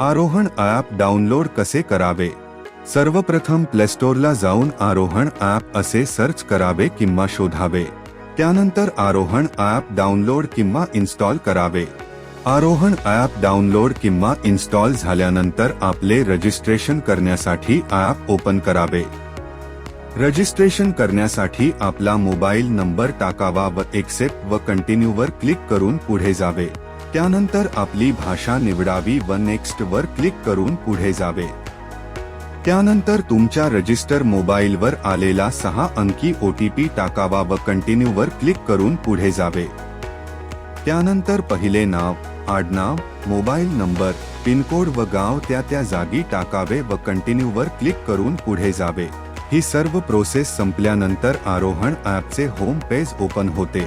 आरोहण app download कसे करावे? सर्वप्रथम प्लेस्टोरला जाऊन आरोहण ॲप असे सर्च करावे किंवा शोधावे. त्यानंतर आरोहण ॲप डाउनलोड किंवा इन्स्टॉल करावे. आरोहण ॲप डाउनलोड किंवा इन्स्टॉल झाल्यानंतर आपले रजिस्ट्रेशन करण्यासाठी ॲप ओपन करावे. रजिस्ट्रेशन करण्यासाठी आपला मोबाईल नंबर टाकावा व एक्सेप्ट व कंटिन्यूवर क्लिक करून पुढे जावे. त्यानंतर आपली भाषा निवडावी व नेक्स्ट वर क्लिक करून पुढे जावे. त्यानंतर तुमच्या रजिस्टर मोबाईलवर आलेला सहा अंकी ओ टी पी टाकावा व कंटिन्यू वर क्लिक करून पुढे जावे. त्यानंतर पहिले नाव आडनाव मोबाईल नंबर पिनकोड व गाव त्या त्या जागी टाकावे व कंटिन्यू वर क्लिक करून पुढे जावे. ही सर्व प्रोसेस संपल्यानंतर आरोहण ॲपचे होम पेज ओपन होते.